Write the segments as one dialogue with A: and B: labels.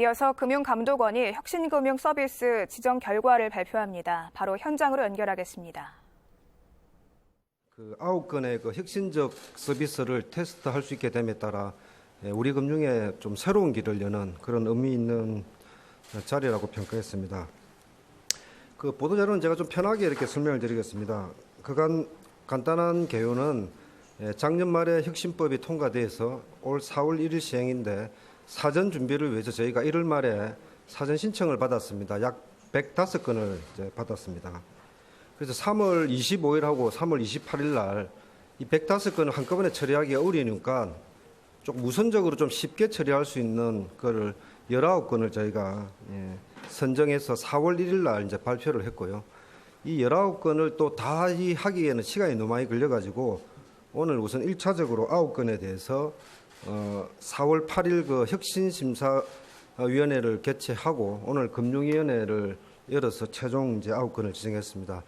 A: 이어서 금융감독원이 혁신금융 서비스 지정 결과를 발표합니다. 바로 현장으로 연결하겠습니다.
B: 그 아홉 건의 그 혁신적 서비스를 테스트할 수 있게 됨에 따라 예, 우리 금융에 좀 새로운 길을 여는 그런 의미 있는 자리라고 평가했습니다. 그 보도 자료는 제가 좀 편하게 이렇게 설명을 드리겠습니다. 그간 간단한 개요는 예, 작년 말에 혁신법이 통과돼서 올 4월 1일 시행인데 사전 준비를 위해서 저희가 1월 말에 사전 신청을 받았습니다. 약 105건을 이제 받았습니다. 그래서 3월 25일하고 3월 28일 날 이 105건을 한꺼번에 처리하기가 어려우니까 좀 우선적으로 좀 쉽게 처리할 수 있는 거를 19건을 저희가 예, 선정해서 4월 1일 날 이제 발표를 했고요. 이 19건을 또 다 하기에는 시간이 너무 많이 걸려가지고 오늘 우선 1차적으로 9건에 대해서 어, 4월 8일 그 혁신심사위원회를 개최하고 오늘 금융위원회를 열어서 최종 이제 9건을 지정했습니다.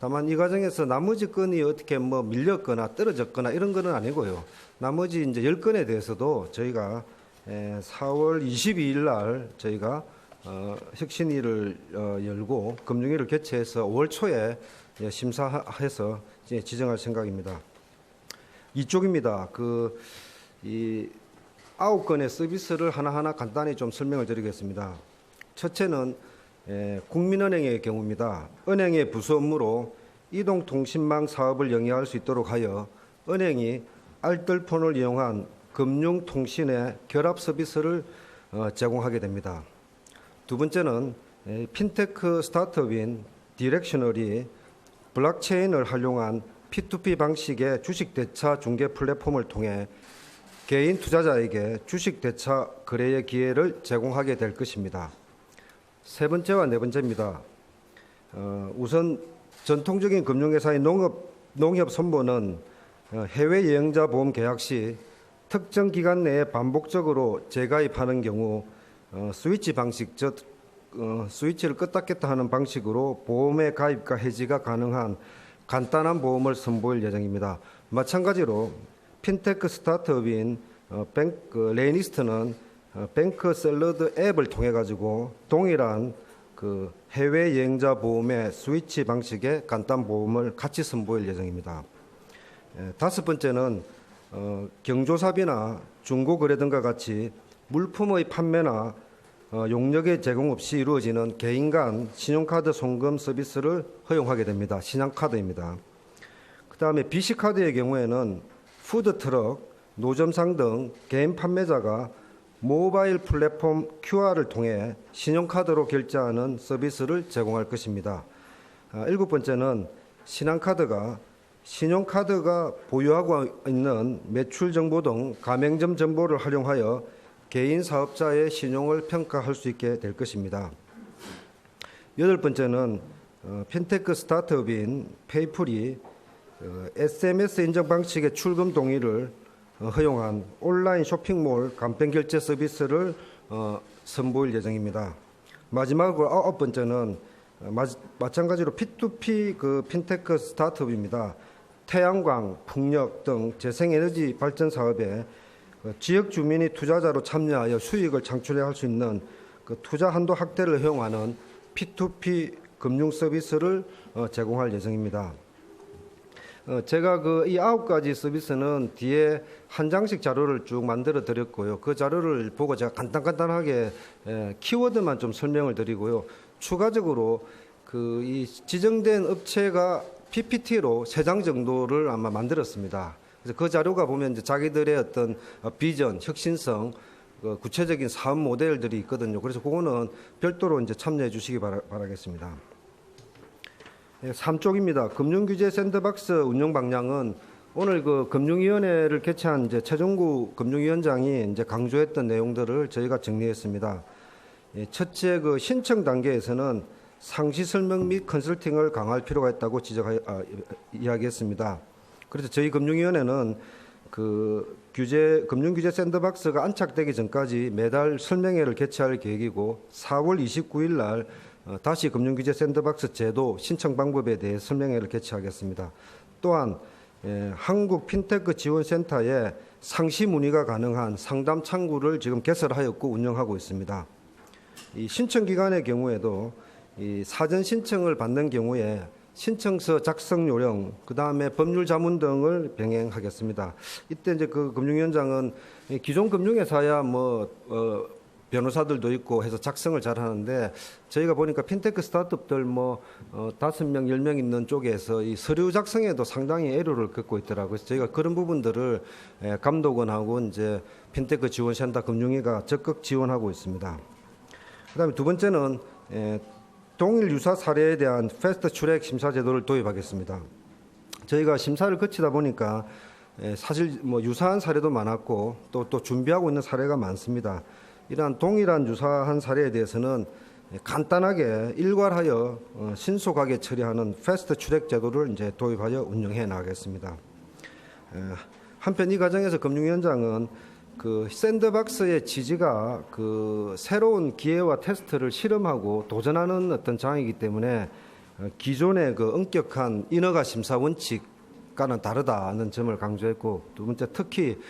B: 다만 이 과정에서 나머지 건이 어떻게 뭐 밀렸거나 떨어졌거나 이런 거는 아니고요. 나머지 이제 10건에 대해서도 저희가 에, 4월 22일 날 저희가 어, 혁신위를 어, 열고 금융위를 개최해서 5월 초에 예, 심사해서 지정할 생각입니다. 이쪽입니다. 그, 이, 아홉 건의 서비스를 하나하나 간단히 좀 설명을 드리겠습니다. 첫째는 에, 국민은행의 경우입니다. 은행의 부수 업무로 이동통신망 사업을 영위할 수 있도록 하여 은행이 알뜰폰을 이용한 금융통신의 결합 서비스를 어, 제공하게 됩니다. 두 번째는 에, 핀테크 스타트업인 디렉셔널이 블록체인을 활용한 P2P 방식의 주식 대차 중개 플랫폼을 통해 개인 투자자에게 주식 대차 거래의 기회를 제공하게 될 것입니다. 세 번째와 네 번째입니다. 어, 우선 전통적인 금융회사의 농업, 농협 선보는 어, 해외 여행자 보험 계약 시 특정 기간 내에 반복적으로 재가입하는 경우 어, 스위치 방식, 즉 어, 스위치를 껐다 켰다 하는 방식으로 보험의 가입과 해지가 가능한 간단한 보험을 선보일 예정입니다. 마찬가지로 핀테크 스타트업인 어, 뱅, 그 레이니스트는 어, 뱅크 샐러드 앱을 통해 가지고 동일한 그 해외 여행자 보험의 스위치 방식의 간단 보험을 같이 선보일 예정입니다. 에, 다섯 번째는 어, 경조사비나 중고 거래 등과 같이 물품의 판매나 어, 용역의 제공 없이 이루어지는 개인 간 신용카드 송금 서비스를 허용하게 됩니다. 신용카드입니다. 그 다음에 BC카드의 경우에는 푸드트럭, 노점상 등 개인 판매자가 모바일 플랫폼 QR을 통해 신용카드로 결제하는 서비스를 제공할 것입니다. 아, 일곱 번째는 신한카드가 신용카드가 보유하고 있는 매출 정보 등 가맹점 정보를 활용하여 개인 사업자의 신용을 평가할 수 있게 될 것입니다. 여덟 번째는 어, 핀테크 스타트업인 페이풀이 어, SMS 인증 방식의 출금 동의를 어, 허용한 온라인 쇼핑몰 간편 결제 서비스를 어, 선보일 예정입니다. 마지막으로 아홉 번째는 어, 마, 마찬가지로 P2P 그 핀테크 스타트업입니다. 태양광, 풍력 등 재생에너지 발전 사업에 그 지역 주민이 투자자로 참여하여 수익을 창출할 수 있는 그 투자 한도 확대를 허용하는 P2P 금융 서비스를 어, 제공할 예정입니다. 어, 제가 그 이 아홉 가지 서비스는 뒤에 한 장씩 자료를 쭉 만들어 드렸고요. 그 자료를 보고 제가 간단간단하게 에, 키워드만 좀 설명을 드리고요. 추가적으로 그 이 지정된 업체가 PPT로 세 장 정도를 아마 만들었습니다. 그래서 그 자료가 보면 이제 자기들의 어떤 어, 비전, 혁신성, 그 구체적인 사업 모델들이 있거든요. 그래서 그거는 별도로 이제 참여해 주시기 바라, 바라겠습니다. 네, 3쪽입니다. 금융규제 샌드박스 운영 방향은 오늘 그 금융위원회를 개최한 이제 최종구 금융위원장이 이제 강조했던 내용들을 저희가 정리했습니다. 예, 첫째 그 신청 단계에서는 상시 설명 및 컨설팅을 강화할 필요가 있다고 지적하 아, 이야기했습니다. 그래서 저희 금융위원회는 그 규제 금융 규제 샌드박스가 안착되기 전까지 매달 설명회를 개최할 계획이고 4월 29일 날 어, 다시 금융규제 샌드박스 제도 신청 방법에 대해 설명회를 개최하겠습니다. 또한 예, 한국 핀테크 지원센터에 상시 문의가 가능한 상담 창구를 지금 개설하였고 운영하고 있습니다. 이 신청 기관의 경우에도 이 사전 신청을 받는 경우에 신청서 작성 요령, 그 다음에 법률 자문 등을 병행하겠습니다. 이때 이제 그 금융위원장은 이 기존 금융회사야 뭐 어, 변호사들도 있고 해서 작성을 잘 하는데 저희가 보니까 핀테크 스타트업들 뭐 어, 다섯 명, 열 명 있는 쪽에서 이 서류 작성에도 상당히 애로를 겪고 있더라고요. 그래서 저희가 그런 부분들을 에, 감독원하고 이제 핀테크 지원센터 금융위가 적극 지원하고 있습니다. 그다음에 두 번째는 에, 동일 유사 사례에 대한 패스트 트랙 심사 제도를 도입하겠습니다. 저희가 심사를 거치다 보니까 에, 사실 뭐 유사한 사례도 많았고 또 또 준비하고 있는 사례가 많습니다. 이러한 동일한 유사한 사례에 대해서는 간단하게 일괄하여 어, 신속하게 처리하는 패스트 트랙 제도를 이제 도입하여 운영해 나가겠습니다. 에, 한편 이 과정에서 금융위원장은 그 샌드박스의 지지가 그 새로운 기회와 테스트를 실험하고 도전하는 어떤 장이기 때문에 어, 기존의 그 엄격한 인허가 심사 원칙과는 다르다는 점을 강조했고 두 번째 특히 어,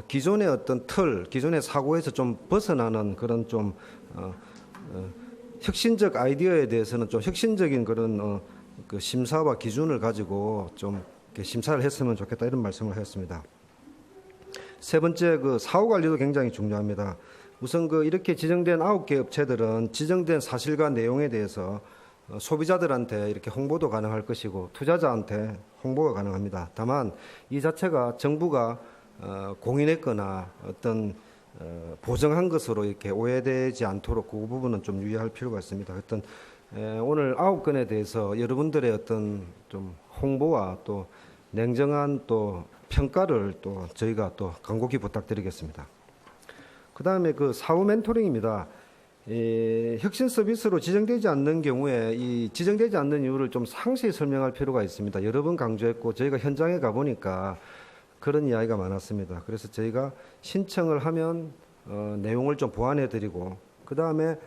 B: 기존의 어떤 틀, 기존의 사고에서 좀 벗어나는 그런 좀 어, 어, 혁신적 아이디어에 대해서는 좀 혁신적인 그런 어, 그 심사와 기준을 가지고 좀 심사를 했으면 좋겠다 이런 말씀을 했습니다. 세 번째 그 사후 관리도 굉장히 중요합니다. 우선 그 이렇게 지정된 아홉 개 업체들은 지정된 사실과 내용에 대해서 어, 소비자들한테 이렇게 홍보도 가능할 것이고 투자자한테 홍보가 가능합니다. 다만 이 자체가 정부가 어, 공인했거나 어떤 어, 보정한 것으로 이렇게 오해되지 않도록 그 부분은 좀 유의할 필요가 있습니다. 어떤 에, 오늘 아홉 건에 대해서 여러분들의 어떤 좀 홍보와 또 냉정한 또 평가를 또 저희가 또 간곡히 부탁드리겠습니다. 그 다음에 그 사후 멘토링입니다. 이 혁신 서비스로 지정되지 않는 경우에 이 지정되지 않는 이유를 좀 상세히 설명할 필요가 있습니다. 여러 번 강조했고 저희가 현장에 가보니까 그런 이야기가 많았습니다. 그래서 저희가 신청을 하면 어, 내용을 좀 보완해 드리고 그 다음에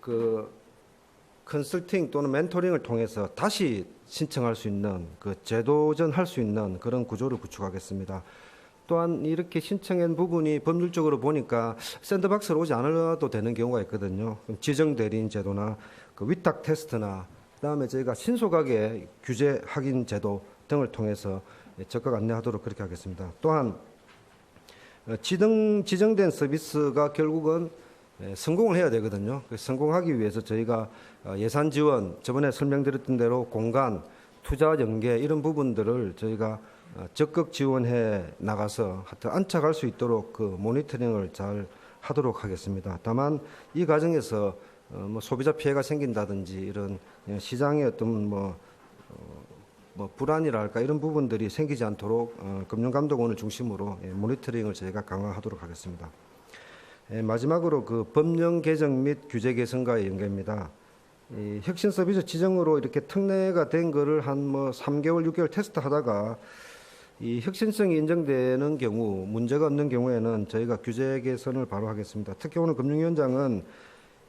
B: 그 컨설팅 또는 멘토링을 통해서 다시 신청할 수 있는 그 재도전 할 수 있는 그런 구조를 구축하겠습니다. 또한 이렇게 신청한 부분이 법률적으로 보니까 샌드박스로 오지 않아도 되는 경우가 있거든요. 지정 대리인 제도나 그 위탁 테스트나 그다음에 저희가 신속하게 규제 확인 제도 등을 통해서 적극 안내하도록 그렇게 하겠습니다. 또한 어, 지정 지정된 서비스가 결국은 예, 성공을 해야 되거든요. 그 성공하기 위해서 저희가 어, 예산 지원, 저번에 설명드렸던 대로 공간, 투자 연계 이런 부분들을 저희가 어, 적극 지원해 나가서 하여튼 안착할 수 있도록 그 모니터링을 잘 하도록 하겠습니다. 다만 이 과정에서 어, 뭐 소비자 피해가 생긴다든지 이런 예, 시장의 어떤 뭐, 어, 뭐 불안이랄까 이런 부분들이 생기지 않도록 어, 금융감독원을 중심으로 예, 모니터링을 저희가 강화하도록 하겠습니다. 예, 마지막으로 그 법령 개정 및 규제 개선과의 연계입니다. 이 혁신 서비스 지정으로 이렇게 특례가 된 거를 한 뭐 3개월, 6개월 테스트 하다가 이 혁신성이 인정되는 경우, 문제가 없는 경우에는 저희가 규제 개선을 바로 하겠습니다. 특히 오늘 금융위원장은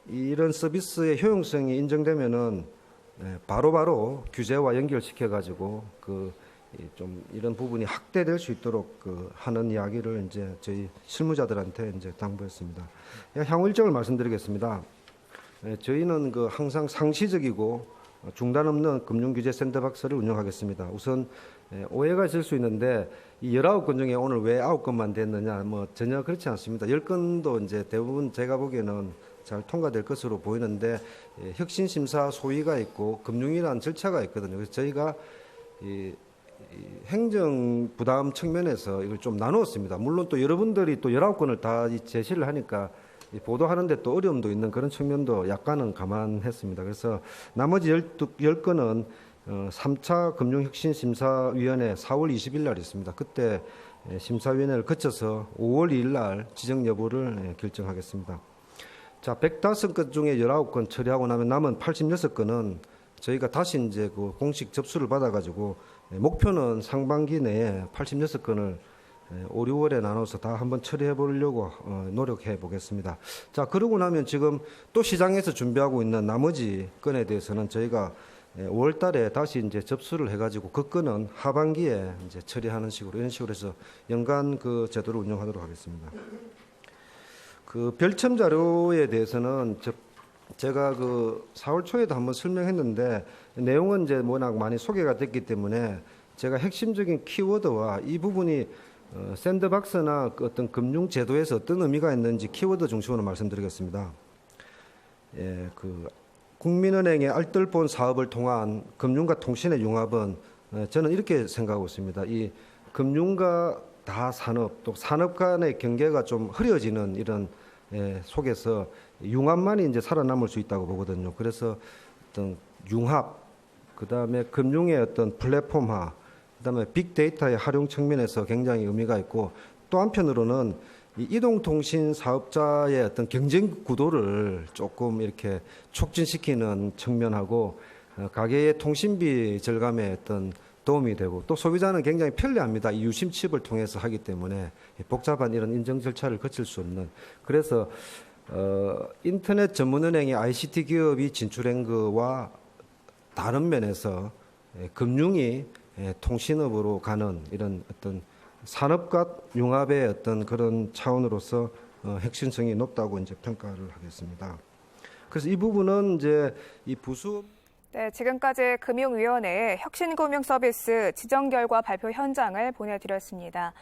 B: 이런 서비스의 효용성이 인정되면은 네, 바로바로 규제와 연결시켜 가지고 그 좀 이런 부분이 확대될 수 있도록 그 하는 이야기를 이제 저희 실무자들한테 이제 당부했습니다. 향후 일정을 말씀드리겠습니다. 네, 저희는 그 항상 상시적이고 중단 없는 금융규제 샌드박스를 운영하겠습니다. 우선 예, 오해가 있을 수 있는데 이 19건 중에 오늘 왜 9건만 됐느냐 뭐 전혀 그렇지 않습니다. 10건도 이제 대부분 제가 보기에는 잘 통과될 것으로 보이는데 예, 혁신 심사 소위가 있고 금융이라는 절차가 있거든요. 그래서 저희가 이, 이 행정 부담 측면에서 이걸 좀 나누었습니다. 물론 또 여러분들이 또 19건을 다이 제시를 하니까 이 보도하는데 또 어려움도 있는 그런 측면도 약간은 감안했습니다. 그래서 나머지 12, 10건은 어, 3차 금융혁신심사위원회 4월 20일 날 있습니다. 그때 예, 심사위원회를 거쳐서 5월 2일 날 지정 여부를 예, 결정하겠습니다. 자, 105건 중에 19건 처리하고 나면 남은 86건은 저희가 다시 이제 그 공식 접수를 받아가지고 예, 목표는 상반기 내에 86건을 5, 6월에 나눠서 다 한번 처리해 보려고 어, 노력해 보겠습니다. 자, 그러고 나면 지금 또 시장에서 준비하고 있는 나머지 건에 대해서는 저희가 5월 달에 다시 이제 접수를 해가지고 그 건은 하반기에 이제 처리하는 식으로 이런 식으로 해서 연간 그 제도를 운영하도록 하겠습니다. 그 별첨 자료에 대해서는 저, 제가 그 4월 초에도 한번 설명했는데 내용은 이제 워낙 많이 소개가 됐기 때문에 제가 핵심적인 키워드와 이 부분이 어, 샌드박스나 그 어떤 금융 제도에서 어떤 의미가 있는지 키워드 중심으로 말씀드리겠습니다. 예, 그 국민은행의 알뜰본 사업을 통한 금융과 통신의 융합은 어, 저는 이렇게 생각하고 있습니다. 이 금융과 다 산업 또 산업 간의 경계가 좀 흐려지는 이런 예, 속에서 융합만이 이제 살아남을 수 있다고 보거든요. 그래서 어떤 융합, 그 다음에 금융의 어떤 플랫폼화, 그 다음에 빅데이터의 활용 측면에서 굉장히 의미가 있고 또 한편으로는 이 이동통신 사업자의 어떤 경쟁 구도를 조금 이렇게 촉진시키는 측면하고 어, 가계의 통신비 절감에 어떤 도움이 되고 또 소비자는 굉장히 편리합니다. 이 유심 칩을 통해서 하기 때문에 복잡한 이런 인증 절차를 거칠 수 없는 그래서 어, 인터넷 전문은행의 ICT 기업이 진출한 거와 다른 면에서 예, 금융이 예, 통신업으로 가는 이런 어떤 산업과 융합의 어떤 그런 차원으로서 어, 핵심성이 높다고 이제 평가를 하겠습니다. 그래서 이 부분은 이제 이 부수
A: 네, 지금까지 금융위원회의 혁신금융 서비스 지정 결과 발표 현장을 보내드렸습니다.